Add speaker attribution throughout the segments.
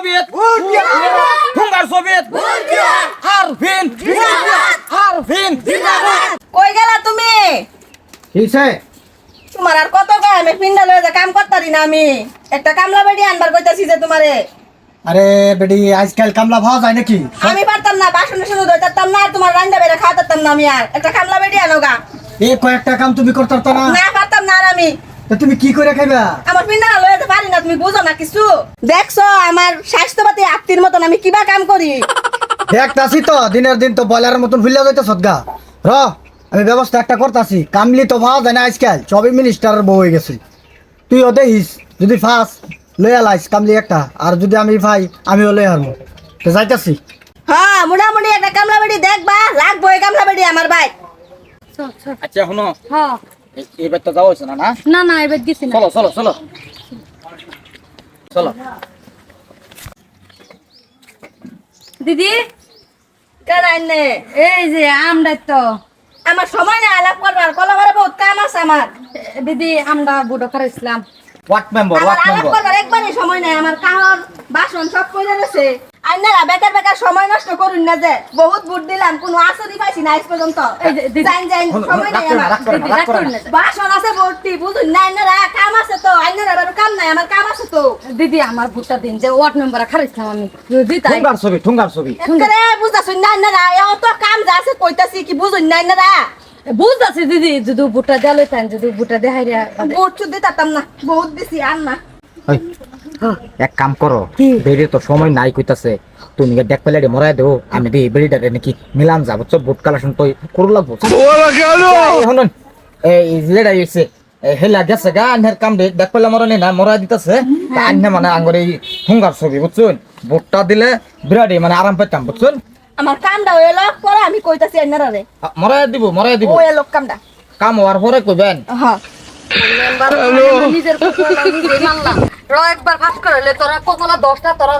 Speaker 1: Soviet! Hungar Soviet! Arvin! Arvin!
Speaker 2: কই গেলা তুমি?
Speaker 3: কিসে
Speaker 2: তোমার আর কত গায় আমি পিন্ডা লয়ে যা কাম করতারি না আমি। একটা কামলা বেড়ি আনবার কইতাছি যে তোমারে।
Speaker 3: আরে বেডি আজকাল কামলা ভাও যায় নাকি?
Speaker 2: আমি পারতাম না বাসন শুধু ধরতাম না আর তোমার রান্না বেড়ে খাওয়াতাম না আমি আর। একটা কামলা বেড়ি আনো গা।
Speaker 3: এই কয়েকটা কাম তুমি করতে পারতো না।
Speaker 2: না পারতাম না আর আমি।
Speaker 3: তুমি কি করে খাইবা?
Speaker 2: আমার পিন্ডা লয়ে যেতে পারি না তুমি বুঝো না কিছু। দেখছ আমার স্বাস্থ্যপাতি আত্মীর মতন আমি কিবা কাম করি?
Speaker 3: দেখতাছি তো দিনের দিন তো বয়লারের মতন ভুলে যাইতে সদগা র আমি ব্যবস্থা একটা করতাছি। কামলি তো ভাও যায় না আজকাল সবই মিনিস্টারের বউ হয়ে গেছে। তুই ও দেখিস যদি ফাস লই আলাইস কামলি একটা আর যদি আমি ভাই আমিও লই হারবো তো যাইতাছি।
Speaker 2: হ্যাঁ মোটামুটি একটা কামলা বেড়ি দেখবা লাগবো এই কামলা বেড়ি আমার ভাই।
Speaker 1: আচ্ছা শুনো।
Speaker 4: হ্যাঁ
Speaker 1: এবার তো যাওয়া হয়েছে না না?
Speaker 4: না না এবার গেছি না।
Speaker 1: চলো চলো চলো। চলো।
Speaker 4: দিদি
Speaker 2: কেন
Speaker 4: এই যে আমরা তো।
Speaker 2: আমার সময় নাই আলাপ করবার। কলা করে বহুত কাম আছে আমার।
Speaker 4: দিদি আমরা বুড়ো খারাইছিলাম
Speaker 1: ওয়ার্ড মেম্বার ওয়ার্ড
Speaker 2: আলাপ
Speaker 1: মেম্বার
Speaker 2: করবার একবারই সময় নাই আমার কাহর বাসন সব কইরা রয়েছে আইনারা বেকার বেকার সময় নষ্ট করুন না যে। বহুত বুট দিলাম কোনো আসরই পাইছি না আজ পর্যন্ত।
Speaker 4: এই
Speaker 2: যাইন যাইন সময় নাই আমার। বাসন আছে ভর্তি বুঝুন না আইনারা কাম আছে তো। আইনারা বারো কাম নাই আমার কাম আছে তো।
Speaker 4: দিদি আমার ভুট্টা দিন যে ওয়ার্ড মেম্বার খারাইছিলাম আমি। দিদি তাই
Speaker 1: ঠুঙ্গার ছবি ঠুঙ্গার ছবি।
Speaker 2: একেবারে বুঝাছুন না আইনারা এত কাম যা আছে কইতাছি কি বুঝুন না আইনারা
Speaker 4: বুঝতেছি দিদি যদি ভুট্টা দেওয়া লইতেন যদি ভুট্টা দেখাই
Speaker 2: বুট চুদ দিতাম না বহুত দিছি আর না
Speaker 1: এক কাম করো বেড়ে তো সময় নাই কইতাছে। তুমি দেখ পেলে মরাই দেও আমি দি বেড়িটারে নাকি মিলান যাব। চব বুট কালেকশন তো করু লাগবো। এই শুনুন এই যেটা হইছে হেলা গেছে গা আন্ধার কাম দে দেখ পেলে মরনে না মরাই দিতেছে। আন্নে মানে আঙ্গর এই ঠুঙ্গার ছবি বুঝছুন? বুটটা দিলে বিরাট মানে আরাম পেতাম বুঝছুন?
Speaker 2: আমার কামটা হইল পরে আমি কইতাছি আইনারা
Speaker 1: মরাই দিব মরাই দিব।
Speaker 2: ও এলো কামটা।
Speaker 1: কাম হওয়ার পরে কইবেন।
Speaker 2: হ্যাঁ।
Speaker 4: নিজের কপালা নিজে মানলাম। র একবার ফাঁস করলে তোরা কপালা দশটা তোরা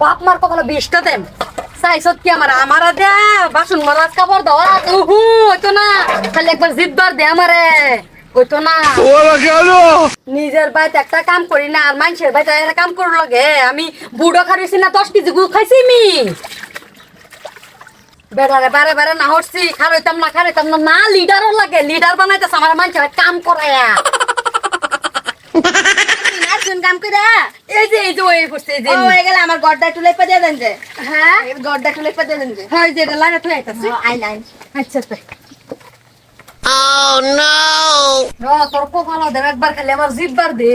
Speaker 4: বাপ মার কপালা বিশটা দেন। চাইছত কি আমার? আমার দে বাসন মারাজ কাপড় দেওয়া উহু হইতো না। খালি একবার জিতবার দে আমারে। হইতো না। নিজের বাড়িতে একটা কাম করি না আর মানুষের একটা কাম করো লাগে আমি বুড়ো খাইছি না দশ কেজি গুড় খাইছি আমি। বেড়ারে বারে বারে না হরছি খারইতাম না খারইতাম না না লিডারও লাগে লিডার বানাইতেছে আমার মানুষের কাম করায়া
Speaker 2: কাম করে?
Speaker 4: এই যে এই যে ওই এই যে।
Speaker 2: হয়ে গেলে আমার গড্ডা টুলে পে দিয়ে দেন যে।
Speaker 4: হ্যাঁ?
Speaker 2: গড্ডা টুলে পে দিয়ে দেন যে।
Speaker 4: হয় যে এটা লাগা তুই আইতাছিস
Speaker 2: আইন আইন।
Speaker 4: আচ্ছা তাই র তোর কপাল দে একবার খালি আমার জিতবার দে।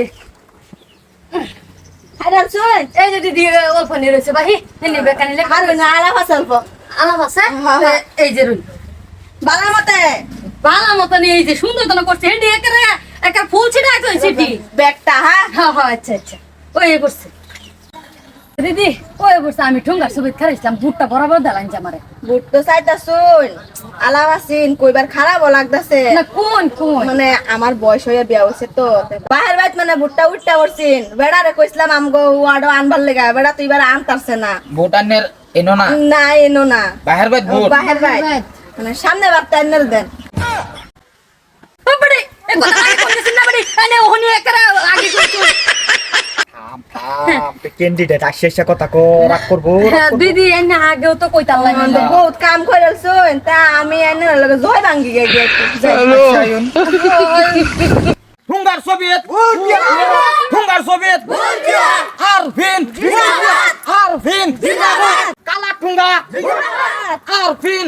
Speaker 2: শুন।
Speaker 4: এই যে দিদি অল্প নিয়ে রয়েছে বাহি। এনে বেকানি লে
Speaker 2: হারু না আলাপ আছে অল্প।
Speaker 4: আলাপ আছে?
Speaker 2: হ্যাঁ, হ্যাঁ।
Speaker 4: এই যে রুই।
Speaker 2: বালা মতে।
Speaker 4: ভালো মতন এই যে সুন্দর করছে। একটা ফুল
Speaker 2: ব্যাগটা হ্যাঁ।
Speaker 4: হ্যাঁ হ্যাঁ আচ্ছা আচ্ছা। ওই করছে। দিদি ওই করছে। আমি ঠুঙ্গার সুবিধ খারাইছিলাম বুটটা বরাবর দেলাইন
Speaker 2: বুট তো চাইতা শুন আলাপ আছিন কইবার খারাপও লাগতাছে।
Speaker 4: না কোন কোন?
Speaker 2: মানে আমার বয়স হয়ে বিয়া হয়েছে তো। বাহির বাইত মানে বুটটা উঠটা করছিন। বেড়ারে কইছিলাম আমগো ওয়াডো আনবার লেগা। বেড়া তো এবার আনতারছে না।
Speaker 1: ভুটানের এনো না?
Speaker 2: না এনো না।
Speaker 1: বাহির বাইত ভোট
Speaker 2: বাহির বাইত। মানে সামনে বারটা এনে দেন
Speaker 4: বাড়ি এই কথা আগে কইছিস না বাড়ি। এনে ওহনি একেবারে আগে কইছিস
Speaker 3: ক্যান্ডিডেট আসছে সে কথা কো রাগ করব
Speaker 4: দিদি এনে আগেও তো কইতাম লাগে
Speaker 2: বহুত কাম করেলছুন তা আমি এনে লগে জয় ভাঙ্গি গে গে
Speaker 1: ঠুঙ্গার সোভিয়েত ঠুঙ্গার সোভিয়েত আরফিন সার্ফিন